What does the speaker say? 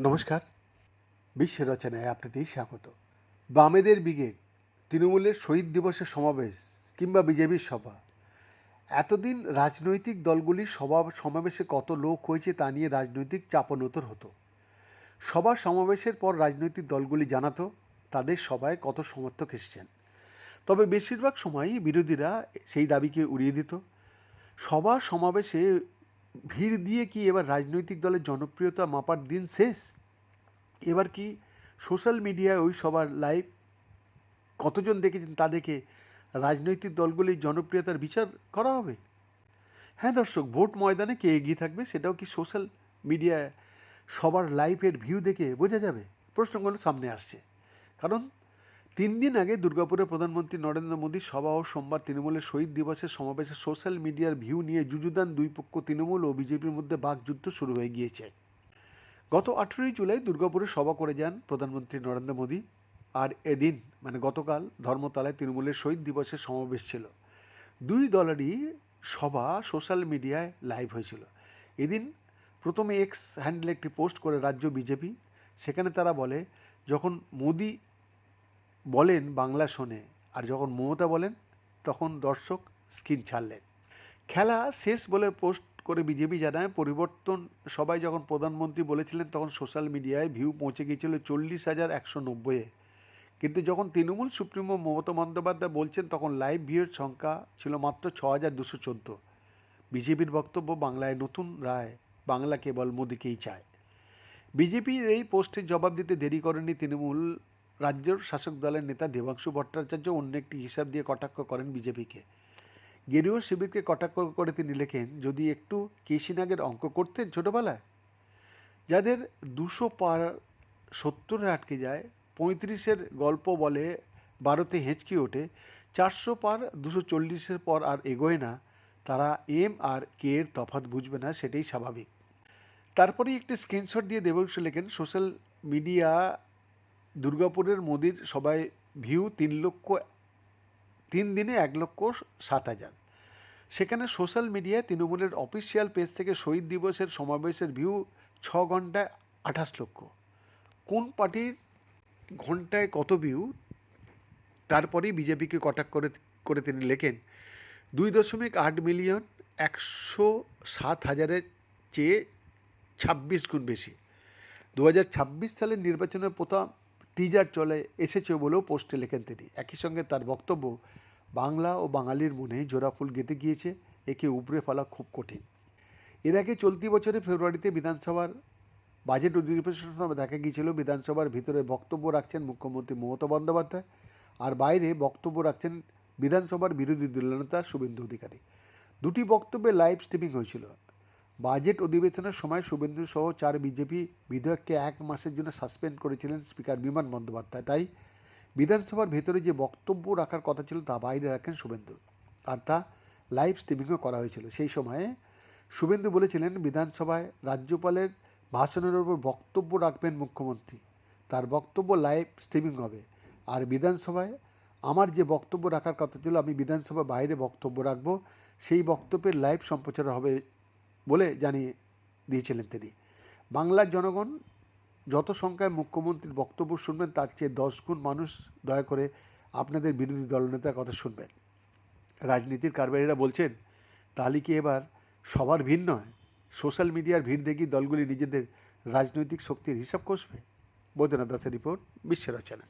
নমস্কার। বিশ্ব রচনায় আপনাদের স্বাগত। বামেদের ব্রিগেড তৃণমূলের শহীদ দিবসের সমাবেশ কিংবা বিজেপির সভা। এতদিন রাজনৈতিক দলগুলির সভা সমাবেশে কত লোক হয়েছে তা নিয়ে রাজনৈতিক চাপনোতর হতো। সভা সমাবেশের পর রাজনৈতিক দলগুলি জানাতো তাদের সভায় কত সমর্থক এসেছেন। তবে বেশিরভাগ সময়ই বিরোধীরা সেই দাবিকে উড়িয়ে দিত। সভা সমাবেশে ভিড় দিয়ে কি এবার রাজনৈতিক দলের জনপ্রিয়তা মাপার দিন শেষ? এবার কি সোশ্যাল মিডিয়ায় ওই সবার লাইভ কতজন দেখেছেন তা দেখে রাজনৈতিক দলগুলির জনপ্রিয়তার বিচার করা হবে? হ্যাঁ দর্শক, ভোট ময়দানে কে এগিয়ে থাকবে সেটাও কি সোশ্যাল মিডিয়ায় সবার লাইভের ভিউ দেখে বোঝা যাবে? প্রশ্নগুলো সামনে আসছে। কারণ তিন দিন আগে দুর্গাপুরে প্রধানমন্ত্রী নরেন্দ্র মোদী সভা ও সোমবার তৃণমূলের শহীদ দিবসের সমাবেশে সোশ্যাল মিডিয়ার ভিউ নিয়ে যুযুদান দুই পক্ষ তৃণমূল ও বিজেপির মধ্যে বাকযুদ্ধ শুরু হয়ে গিয়েছে। গত আঠেরোই জুলাই দুর্গাপুরে সভা করে যান প্রধানমন্ত্রী নরেন্দ্র মোদী। আর এদিন মানে গতকাল, ধর্মতলায় তৃণমূলের শহীদ দিবসের সমাবেশ ছিল। দুই দলেরই সভা সোশ্যাল মিডিয়ায় লাইভ হয়েছিল। এদিন প্রথমে এক্স হ্যান্ডেল একটি পোস্ট করে রাজ্য বিজেপি। সেখানে তারা বলে, যখন মোদি বলেন বাংলা শোনে, আর যখন মমতা বলেন, তখন দর্শক স্ক্রিন ছাড়লেন। খেলা শেষ বলে পোস্ট করে বিজেপি জানায়, পরিবর্তন সবাই যখন প্রধানমন্ত্রী বলেছিলেন, তখন সোশ্যাল মিডিয়ায় ভিউ পৌঁছে গিয়েছিল চল্লিশ হাজার একশো নব্বইয়ে। কিন্তু যখন তৃণমূল সুপ্রিমো মমতা বন্দ্যোপাধ্যায় বলছেন, তখন লাইভ ভিউয়ের সংখ্যা ছিল মাত্র ছ হাজার দুশো চোদ্দ। বিজেপির বক্তব্য, বাংলায় নতুন রায়, বাংলা কেবল মোদিকেই চায়। বিজেপির এই পোস্টের জবাব দিতে দেরি করেনি তৃণমূল রাজ্যের শাসক দলের নেতা দেবাংশু ভট্টাচার্য অন্য একটি হিসাব দিয়ে কটাক্ষ করেন বিজেপিকে। গেরুয়া শিবিরকে কটাক্ষ করে তিনি লেখেন, যদি একটু কেশিনাগের অঙ্ক করতেন ছোটবেলায়? যাদের দুশো পার সত্তরে আটকে যায়, পঁয়ত্রিশের গল্প বলে বারোতে হেঁচকি ওঠে, চারশো পার দুশো চল্লিশের পর আর এগোয় না, তারা এম আর কে এর তফাৎ বুঝবে না, সেটাই স্বাভাবিক। তারপরেই একটি স্ক্রিনশট দিয়ে দেবাংশু লেখেন সোশ্যাল মিডিয়া দুর্গাপুরের মোদির সবাই ভিউ তিন লক্ষ, তিন দিনে এক লক্ষ সাত হাজার। সেখানে সোশ্যাল মিডিয়ায় তৃণমূলের অফিসিয়াল পেজ থেকে শহীদ দিবসের সমাবেশের ভিউ ছ ঘন্টায় আঠাশ লক্ষ। কোন পার্টির ঘন্টায় কত ভিউ, তারপরেই বিজেপিকে কটাক্ষ করে করে তিনি লেখেন, দুই দশমিক আট মিলিয়ন একশো সাত হাজারের চেয়ে ছাব্বিশ গুণ বেশি। দু হাজার ছাব্বিশ সালের নির্বাচনের প্রথম টিজার চলে এসেছে বলেও পোস্টে লেখেন তিনি। একই সঙ্গে তার বক্তব্য, বাংলা ও বাঙালির মনে জোড়া ফুল গেঁথে গিয়েছে, একে উপড়ে ফেলা খুব কঠিন। এর আগে চলতি বছরে ফেব্রুয়ারিতে বিধানসভার বাজেট অধিবেশনের সময় দেখা গিয়েছিল, বিধানসভার ভিতরে বক্তব্য রাখছেন মুখ্যমন্ত্রী মমতা বন্দ্যোপাধ্যায় আর বাইরে বক্তব্য রাখছেন বিধানসভার বিরোধী দলনেতা শুভেন্দু অধিকারী। দুটি বক্তব্যে লাইভ স্ট্রিমিং হয়েছিল। বাজেট অধিবেশনের সময় শুভেন্দু সহ চার বিজেপি বিধায়ককে এক মাসের জন্য সাসপেন্ড করেছিলেন স্পিকার বিমান বন্দ্যোপাধ্যায়। তাই বিধানসভার ভেতরে যে বক্তব্য রাখার কথা ছিল তা বাইরে রাখেন শুভেন্দু। আর তা লাইভ স্ট্রিমিংও করা হয়েছিল। সেই সময়ে শুভেন্দু বলেছিলেন, বিধানসভায় রাজ্যপালের ভাষণের ওপর বক্তব্য রাখবেন মুখ্যমন্ত্রী। তার বক্তব্য লাইভ স্ট্রিমিং হবে। আর বিধানসভায় আমার যে বক্তব্য রাখার কথা ছিল, আমি বিধানসভা বাইরে বক্তব্য রাখব, সেই বক্তব্যের লাইভ সম্প্রচার হবে বলে জানিয়ে দিয়েছিলেন তিনি। বাংলার জনগণ যত সংখ্যায় মুখ্যমন্ত্রীর বক্তব্য শুনবেন, তার চেয়ে দশ গুণ মানুষ দয়া করে আপনাদের বিরোধী দলনেতার কথা শুনবেন। রাজনীতির কারবারিরা বলছেন তাহলে কি এবার সবার ভিড় নয়? সোশ্যাল মিডিয়ার ভিড় দেখি দলগুলি নিজেদের রাজনৈতিক শক্তির হিসাব কষবে? বৈদ্যনাথ দাসের রিপোর্ট, বিশ্ব রচনা।